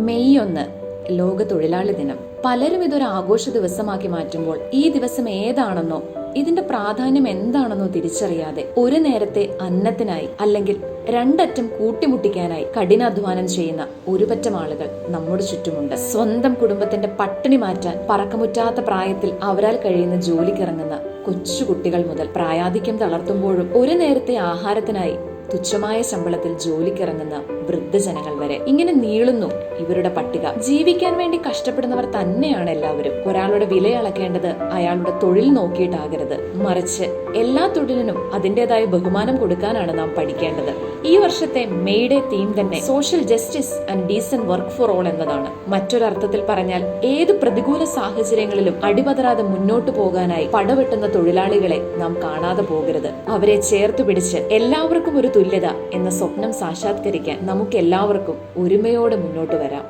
May ഒന്ന് ലോക തൊഴിലാളി ദിനം. പലരും ഇതൊരു ആഘോഷ ദിവസമാക്കി മാറ്റുമ്പോൾ ഈ ദിവസം ഏതാണെന്നോ ഇതിന്റെ പ്രാധാന്യം എന്താണെന്നോ തിരിച്ചറിയാതെ ഒരു നേരത്തെ അന്നത്തിനായി അല്ലെങ്കിൽ രണ്ടറ്റം കൂട്ടിമുട്ടിക്കാനായി കഠിനാധ്വാനം ചെയ്യുന്ന ഒരുപറ്റം ആളുകൾ നമ്മുടെ ചുറ്റുമുണ്ട്. സ്വന്തം കുടുംബത്തിന്റെ പട്ടിണി മാറ്റാൻ പറക്കമുറ്റാത്ത പ്രായത്തിൽ അവരാൽ കഴിയുന്ന ജോലിക്കിറങ്ങുന്ന കൊച്ചു കുട്ടികൾ മുതൽ പ്രായാധിക്യം തളർത്തുമ്പോഴും ഒരു നേരത്തെ ആഹാരത്തിനായി തുച്ഛമായ ശമ്പളത്തിൽ ജോലിക്കിറങ്ങുന്ന വൃദ്ധജനങ്ങൾ വരെ ഇങ്ങനെ നീളുന്നു ഇവരുടെ പട്ടിക. ജീവിക്കാൻ വേണ്ടി കഷ്ടപ്പെടുന്നവർ തന്നെയാണ് എല്ലാവരും. ഒരാളുടെ വില അളക്കേണ്ടത് അയാളുടെ തൊഴിൽ നോക്കിയിട്ടാകരുത്. മറിച്ച് എല്ലാ തൊഴിലിനും അതിന്റെതായ ബഹുമാനം കൊടുക്കാനാണ് നാം പഠിക്കേണ്ടത്. ഈ വർഷത്തെ മെയ്ഡേ തീം തന്നെ social justice and decent work for all എന്നതാണ്. മറ്റൊരർത്ഥത്തിൽ പറഞ്ഞാൽ ഏത് പ്രതികൂല സാഹചര്യങ്ങളിലും അടിപതരാതെ മുന്നോട്ടു പോകാനായി പടവെട്ടുന്ന തൊഴിലാളികളെ നാം കാണാതെ പോകരുത്. അവരെ ചേർത്ത് പിടിച്ച് എല്ലാവർക്കും ഒരു തുല്യത എന്ന സ്വപ്നം സാക്ഷാത്കരിക്കാൻ നമുക്ക് എല്ലാവർക്കും ഒരുമയോടെ മുന്നോട്ട് വരാം.